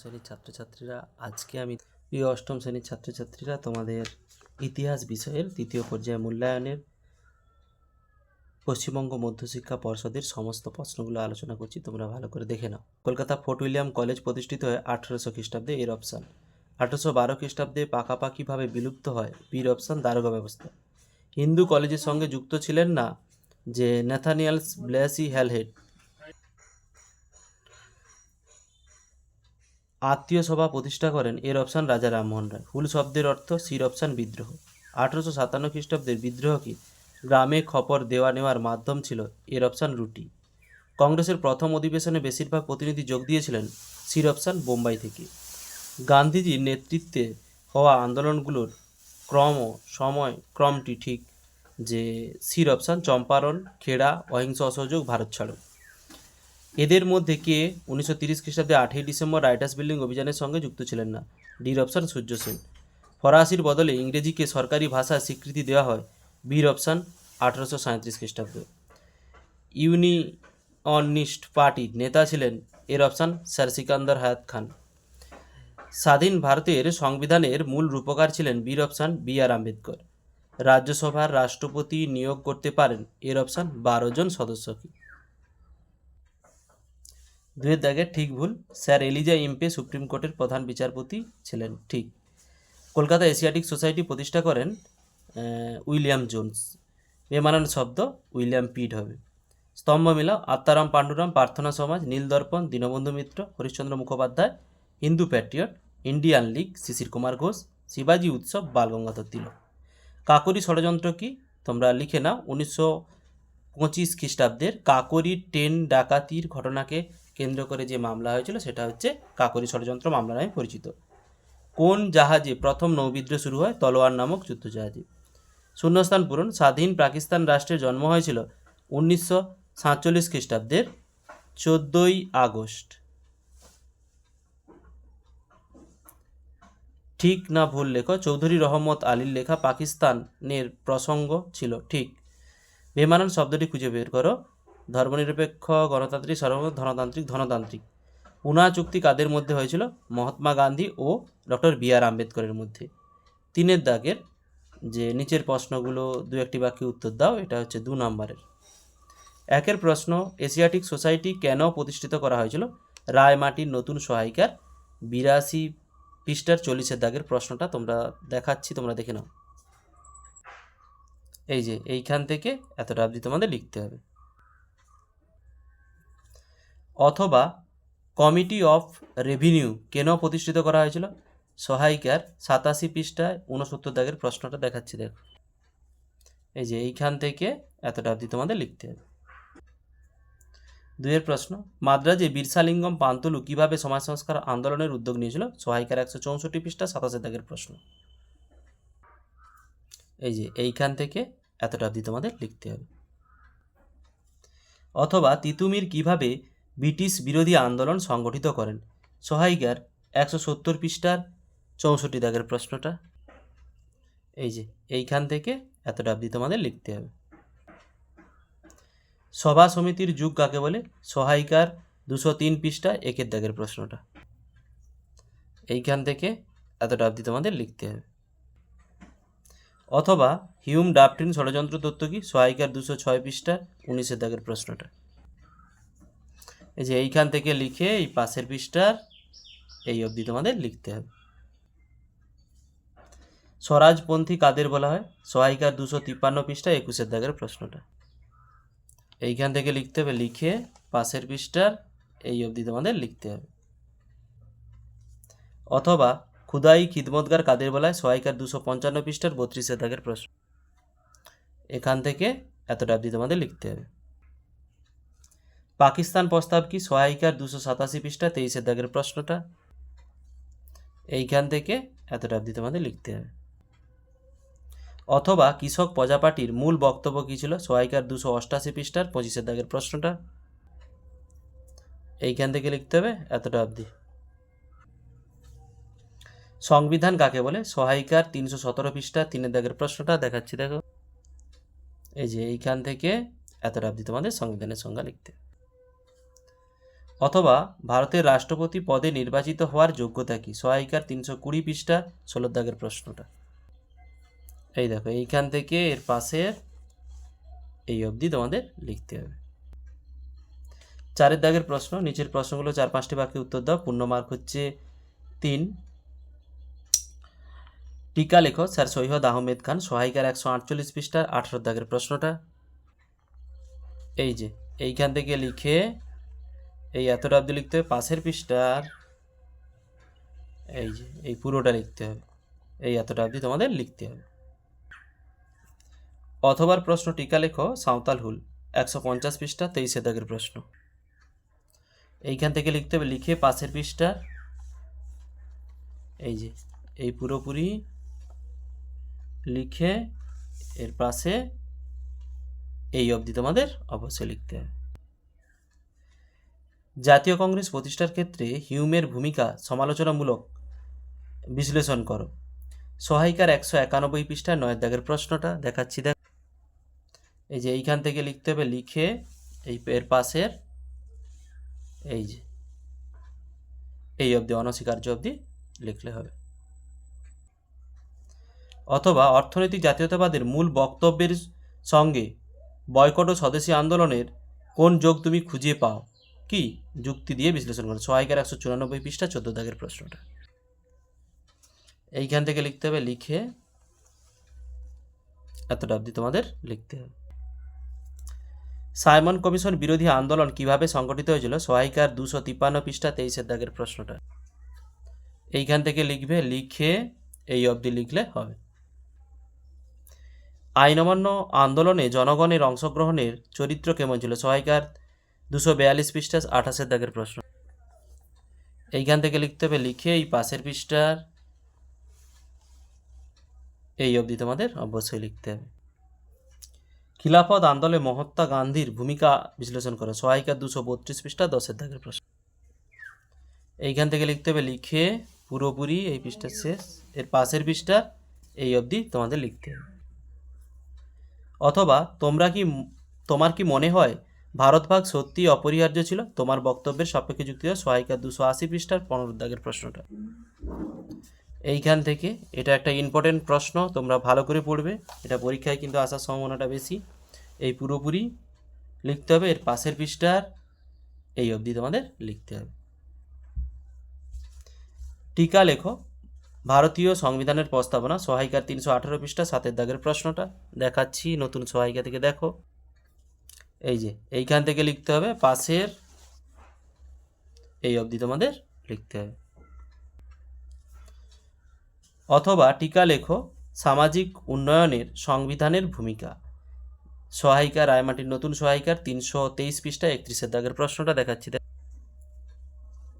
শ্রেণির ছাত্রছাত্রীরা, আজকে আমি প্রিয় অষ্টম শ্রেণির ছাত্রছাত্রীরা তোমাদের ইতিহাস বিষয়ের তৃতীয় পর্যায়ে মূল্যায়নের পশ্চিমবঙ্গ মধ্যশিক্ষা পর্ষদের সমস্ত প্রশ্নগুলো আলোচনা করছি, তোমরা ভালো করে দেখে নাও। কলকাতা ফোর্ট উইলিয়াম কলেজ প্রতিষ্ঠিত হয় আঠেরোশো খ্রিস্টাব্দে এর অপশান। আঠেরোশো বারো খ্রিস্টাব্দে পাকাপাকিভাবে বিলুপ্ত হয়, বীর অপশান দারোগা ব্যবস্থা। হিন্দু কলেজের সঙ্গে যুক্ত ছিলেন না যে ন্যাথানিয়ালস ব্লেসি হ্যালহেড আত্মীয় সভা প্রতিষ্ঠা করেন এর অপশান রাজা রামমোহন রায়। হুল শব্দের অর্থ সির অপশান বিদ্রোহ। আঠেরোশো সাতান্ন খ্রিস্টাব্দের বিদ্রোহকে গ্রামে খবর দেওয়া নেওয়ার মাধ্যম ছিল এর অপশান রুটি। কংগ্রেসের প্রথম অধিবেশনে বেশিরভাগ প্রতিনিধি যোগ দিয়েছিলেন সির অপশান বোম্বাই থেকে। গান্ধীজির নেতৃত্বে হওয়া আন্দোলনগুলোর ক্রম, সময়, ক্রমটি ঠিক যে সির অপশান চম্পারণ, খেড়া, অহিংস অসহযোগ, ভারত ছাড়ো। এদের মধ্যে কে? উনিশশো তিরিশ খ্রিস্টাব্দে আটই ডিসেম্বর রাইটার্স বিল্ডিং অভিযানের সঙ্গে যুক্ত ছিলেন না। ডির অপশান সূর্য সেন। ফরাসির বদলে ইংরেজিকে সরকারি ভাষার স্বীকৃতি দেওয়া হয় বীর অপশান আঠারোশো সাঁত্রিশ খ্রিস্টাব্দে। ইউনিয়নিস্ট পার্টির নেতা ছিলেন এর অপশান স্যার সিকান্দার হায়াত খান। স্বাধীন ভারতের সংবিধানের মূল রূপকার ছিলেন বীর অপশান বি. আর. আম্বেদকর। রাজ্যসভার রাষ্ট্রপতি নিয়োগ করতে পারেন এর অপশান বারো জন সদস্যকে। দুয়ের দাগের ঠিক ভুল। স্যার এলিজা ইম্পে সুপ্রিম কোর্টের প্রধান বিচারপতি ছিলেন, ঠিক। কলকাতা এশিয়াটিক সোসাইটি প্রতিষ্ঠা করেন উইলিয়াম জোন্স। বেমানান শব্দ উইলিয়াম পিড হবে। স্তম্ভ মিলা Atmaram Pandurang Prarthana Samaj, Nildarpan, Dinabandhu Mitra, Harishchandra Mukhopadhyay, Hindu Patriot, Indian League, Sisir Kumar Ghosh, শিবাজি উৎসব বালগঙ্গাধর তিলক। কাকরি ষড়যন্ত্র কি? তোমরা লিখে নাও। উনিশশো পঁচিশ খ্রিস্টাব্দের কাকরি ট্রেন ডাকাতির ঘটনাকে কেন্দ্র করে যে মামলা হয়েছিল সেটা হচ্ছে কাকরি ষড়যন্ত্র মামলা নামে পরিচিত। কোন জাহাজে প্রথম নৌবিদ্রোহ শুরু হয়? তলোয়ার নামক যুদ্ধজাহাজে। শূন্যস্থান পূরণ। স্বাধীন পাকিস্তান রাষ্ট্রের জন্ম হয়েছিল উনিশশো সাতচল্লিশ খ্রিস্টাব্দের চোদ্দোই আগস্ট। ঠিক না ভুল লেখো, চৌধুরী রহমত আলীর লেখা পাকিস্তানের প্রসঙ্গ ছিল ঠিক। বেমানান শব্দটি খুঁজে বের করো। ধর্মনিরপেক্ষ গণতান্ত্রিক সর্ব ধনতান্ত্রিক। ধনতান্ত্রিক পুনা চুক্তি কাদের মধ্যে হয়েছিল? মহাত্মা গান্ধী ও ডক্টর বি আর আম্বেদকরের মধ্যে। তিনের দাগের যে নিচের প্রশ্নগুলো দু একটি বাক্যে উত্তর দাও, এটা হচ্ছে দু নম্বরের। একের প্রশ্ন, এশিয়াটিক সোসাইটি কেন প্রতিষ্ঠিত করা হয়েছিল? রায়মাটির নতুন সহায়িকার বিরাশি পৃষ্ঠার চল্লিশের দাগের প্রশ্নটা তোমরা দেখাচ্ছি, তোমরা দেখে নাও। এই যে, এইখান থেকে এতটা অবধি তোমাদের লিখতে হবে। অথবা কমিটি অফ রেভিনিউ কেন প্রতিষ্ঠিত করা হয়েছিল? সহায়িকার সাতাশি পৃষ্ঠায় উনসত্তর দাগের প্রশ্নটা দেখাচ্ছি, দেখো। এই যে এইখান থেকে এতটা অবধি তোমাদের লিখতে হবে। দুইয়ের প্রশ্ন, মাদ্রাজে বীরসালিঙ্গম পান্তলু কীভাবে সমাজ সংস্কার আন্দোলনের উদ্যোগ নিয়েছিল? সহায়িকার একশো চৌষট্টি পৃষ্ঠা, সাতাশে দাগের প্রশ্ন। এই যে এইখান থেকে এতটা অবধি তোমাদের লিখতে হবে। অথবা তিতুমির কীভাবে ব্রিটিশ বিরোধী আন্দোলন সংগঠিত করেন। সহায়িকার একশো সত্তর পৃষ্ঠার চৌষট্টি দাগের প্রশ্নটা। এই যে, এইখান থেকে এতটা অবধি তোমাদের লিখতে হবে। সভা সমিতির যুগ কাকে বলে? সহায়িকার দুশো তিন পৃষ্ঠা একের দাগের প্রশ্নটা। এইখান থেকে এতটা অবধি তোমাদের লিখতে হবে। অথবা হিউম ডাফটিন ষড়যন্ত্র তত্ত্ব কি? সহায়িকার দুশো ছয় পৃষ্ঠা উনিশের দাগের প্রশ্নটা। এই যে এইখান থেকে লিখে এই পাশের পৃষ্ঠার এই অবধি তোমাদের লিখতে হবে। স্বরাজপন্থী কাদের বলা হয়? সহায়িকার দুশো তিপ্পান্ন পৃষ্ঠা একুশের দাগের প্রশ্নটা। এইখান থেকে লিখতে হবে, লিখে পাশের পৃষ্ঠার এই অবধি তোমাদের লিখতে হবে। অথবা খুদাই খিদমতগার কাদের বলা হয়? সহায়িকার দুশো পঞ্চান্ন পৃষ্ঠার বত্রিশের দাগের প্রশ্ন। এখান থেকে এতটা অবধি তোমাদের লিখতে হবে। পাকিস্তান প্রস্তাব কি সহায়িকার দুশো সাতাশি পৃষ্ঠা তেইশের দাগের প্রশ্নটা? এইখান থেকে এতটা অবধি তোমাদের লিখতে হবে। অথবা কৃষক প্রজাপাটির মূল বক্তব্য কী ছিল? সহায়িকার দুশো অষ্টাশি পৃষ্ঠার পঁচিশের দাগের প্রশ্নটা। এইখান থেকে লিখতে হবে এতটা অবধি। সংবিধান কাকে বলে? সহায়িকার তিনশো সতেরো পৃষ্ঠা তিনের দাগের প্রশ্নটা দেখাচ্ছি, দেখো। এই যে এইখান থেকে এতটা অবধি তোমাদের সংবিধানের সংজ্ঞা লিখতে হবে। অথবা ভারতের রাষ্ট্রপতি পদে নির্বাচিত হওয়ার যোগ্যতা কি? সহায়িকার তিনশো কুড়ি পৃষ্ঠা ষোলো দাগের প্রশ্নটা। এই দেখো, এইখান থেকে এর পাশের এই অবধি তোমাদের লিখতে হবে। চারের দাগের প্রশ্ন, নিচের প্রশ্নগুলো চার পাঁচটি বাক্যে উত্তর দাও। পূর্ণ মার্ক হচ্ছে তিন। টিকা লেখো, স্যার সৈয়দ আহমেদ খান সহায়িকার একশো আটচল্লিশ পৃষ্ঠার আঠারো দাগের প্রশ্নটা। এই যে, এইখান থেকে লিখে এই এতটা অব্দি লিখতে হবে, পাশের পৃষ্ঠার এই যে, এই পুরোটা লিখতে হবে। এই এতটা অবধি তোমাদের লিখতে হবে। অথবার প্রশ্ন টিকা লেখো, সাঁওতাল হুল, একশো পঞ্চাশ পৃষ্ঠা, তেইশে দাগের প্রশ্ন। এইখান থেকে লিখতে হবে, লিখে পাশের পৃষ্ঠার এই যে, এই পুরোপুরি লিখে এর পাশে এই অবধি তোমাদের অবশ্যই লিখতে হবে। জাতীয় কংগ্রেস প্রতিষ্ঠার ক্ষেত্রে হিউমের ভূমিকা সমালোচনামূলক বিশ্লেষণ করো। সহায়িকার একশো একানব্বই পৃষ্ঠা নয় দাগের প্রশ্নটা দেখাচ্ছি, দেখ। এই যে এইখান থেকে লিখতে হবে, লিখে এই এর পাশের এই যে, এই অবধি, অনস্বীকার্য অবধি লিখলে হবে। অথবা অর্থনৈতিক জাতীয়তাবাদের মূল বক্তব্যের সঙ্গে বয়কট ও স্বদেশী আন্দোলনের কোন যোগ তুমি খুঁজে পাও? কি যুক্তি দিয়ে বিশ্লেষণ করো সহায়িকার একশো চুরানব্বই পৃষ্ঠা, চোদ্দ দাগের প্রশ্নটা। এইখান থেকে লিখতে হবে, লিখে এতটা অবধি তোমাদের লিখতে হবে। সাইমন কমিশন বিরোধী আন্দোলন কীভাবে সংগঠিত হয়েছিল? সহায়িকার দুশো তিপ্পান্ন পৃষ্ঠা, তেইশের দাগের প্রশ্নটা। এইখান থেকে লিখবে, লিখে এই অবধি লিখলে হবে। আইন অমান্য আন্দোলনে জনগণের অংশগ্রহণের চরিত্র কেমন ছিল? সহায়িকার দুশো বিয়াল্লিশ পৃষ্ঠা আঠাশের দাগের প্রশ্ন। এইখান থেকে লিখতে হবে, লিখে এই পাশের পৃষ্ঠার এই অবধি তোমাদের অবশ্যই লিখতে হবে। খিলাফত আন্দোলনে মহাত্মা গান্ধীর ভূমিকা বিশ্লেষণ করো। সহায়িকা দুশো বত্রিশ পৃষ্ঠা দশের দাগের প্রশ্ন। এইখান থেকে লিখতে হবে, লিখে পুরোপুরি এই পৃষ্ঠার শেষ, এর পাশের পৃষ্ঠা এই অবধি তোমাদের লিখতে হবে। অথবা তোমরা কি, তোমার কি মনে হয় ভারত ভাগ সত্যি অপরিহার্য ছিল? তোমার বক্তব্যের সপক্ষে যুক্তি হয় সহায়িকা দুশো আশি পৃষ্ঠার পনেরো দাগের প্রশ্নটা। এইখান থেকে এটা একটা ইম্পর্টেন্ট প্রশ্ন, তোমরা ভালো করে পড়বে। এটা পরীক্ষায় কিন্তু আসার সম্ভাবনাটা বেশি। এই পুরোপুরি লিখতে হবে, এর পাশের পৃষ্ঠার এই অবধি তোমাদের লিখতে হবে। টিকা লেখো, ভারতীয় সংবিধানের প্রস্তাবনা, সহায়িকার তিনশো আঠারো পৃষ্ঠা সাতের দাগের প্রশ্নটা। দেখাচ্ছি, নতুন সহায়িকা থেকে দেখো। এই যে, এইখান থেকে লিখতে হবে, পাশের এই অবধি তোমাদের লিখতে হবে। অথবা টিকা লেখো, সামাজিক উন্নয়নের সংবিধানের ভূমিকা। সহায়িকা রায়মাটির নতুন সহায়িকার তিনশো তেইশ পৃষ্ঠা একত্রিশের দাগের প্রশ্নটা দেখাচ্ছি। দেখ।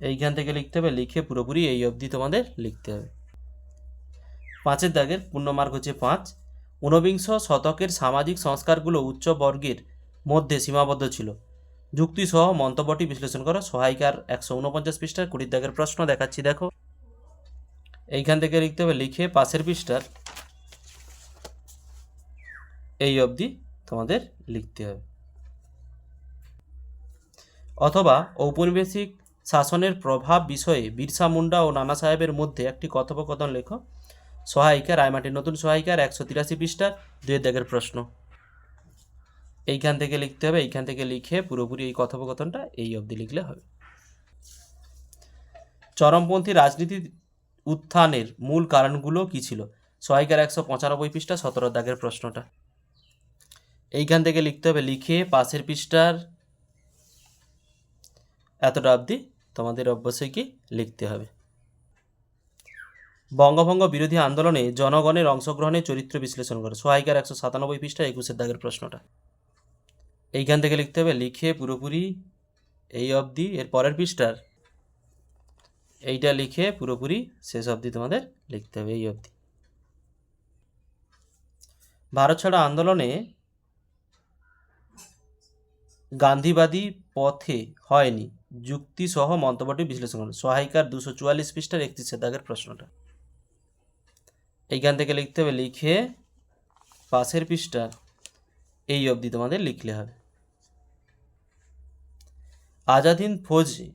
এইখান থেকে লিখতে হবে, লিখে পুরোপুরি এই অবধি তোমাদের লিখতে হবে। পাঁচের দাগের পূর্ণমার্ক হচ্ছে পাঁচ। ঊনবিংশ শতকের সামাজিক সংস্কারগুলো উচ্চ বর্গের মধ্যে সীমাবদ্ধ ছিল। যুক্তিসহ মন্তব্যটি বিশ্লেষণ করো। সহায়িকার একশো উনপঞ্চাশ পৃষ্ঠার কুড়ির দাগের প্রশ্ন দেখাচ্ছি, দেখো। এইখান থেকে লিখতে হবে, লিখে পাশের পৃষ্ঠার এই অবধি তোমাদের লিখতে হবে। অথবা ঔপনিবেশিক শাসনের প্রভাব বিষয়ে বিরসা মুন্ডা ও নানা সাহেবের মধ্যে একটি কথোপকথন লেখো। সহায়িকা রায়মাটির নতুন সহায়িকার একশো তিরাশি পৃষ্ঠার দুই দাগের প্রশ্ন। এইখান থেকে লিখতে হবে, এইখান থেকে লিখে পুরোপুরি এই কথোপকথনটা এই অবধি লিখলে হবে। চরমপন্থী রাজনীতি উত্থানের মূল কারণগুলো কী ছিল? সহায়িকার একশো পঁচানব্বই পৃষ্ঠা, সতেরো দাগের প্রশ্নটা। এইখান থেকে লিখতে হবে, লিখে পাশের পৃষ্ঠার এতটা অবধি তোমাদের অবশ্যই কি লিখতে হবে। বঙ্গভঙ্গ বিরোধী আন্দোলনে জনগণের অংশগ্রহণে চরিত্র বিশ্লেষণ করো। সহায়িকার একশো সাতানব্বই পৃষ্ঠা, একুশের দাগের প্রশ্নটা। এইখান থেকে লিখতে হবে, লিখে পুরোপুরি এই অবধি, এর পরের পৃষ্ঠার এইটা লিখে পুরোপুরি শেষ অবধি তোমাদের লিখতে হবে এই অবধি। ভারত ছাড়ো আন্দোলনে গান্ধীবাদী পথে হয়নি। যুক্তিসহ মন্তব্যটি বিশ্লেষণ করুন। সহায়িকার দুশো চুয়াল্লিশ পৃষ্ঠার একত্রিশের দাগের প্রশ্নটা। এইখান থেকে লিখতে হবে, লিখে পাশের পৃষ্ঠার এই অবধি তোমাদের লিখলে হবে। আজাদিন ফৌজে,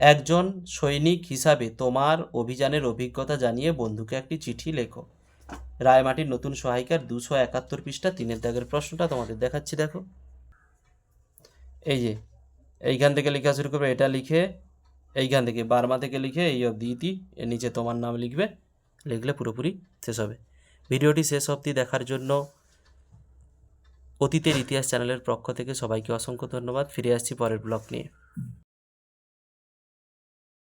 একজন সৈনিক হিসাবে তোমার অভিযানের অভিজ্ঞতা জানিয়ে বন্ধুকে একটি চিঠি লেখো। রায়মাটির নতুন সহায়িকার দুশো একাত্তর পৃষ্ঠা তিনের দাগের প্রশ্নটা তোমাদের দেখাচ্ছি, দেখো। এই যে, এইখান থেকে লেখা শুরু করবে, এটা লিখে, এইখান থেকে বার্মা থেকে লিখে, এই অবধি ইতি এর নিচে তোমার নাম লিখবে, লিখলে পুরোপুরি শেষ হবে। ভিডিওটি শেষ অবধি দেখার জন্য অতীতের ইতিহাস চ্যানেলের পক্ষ থেকে সবাইকে অসংখ্য ধন্যবাদ। ফিরে আসছি পরের ব্লগ নিয়ে।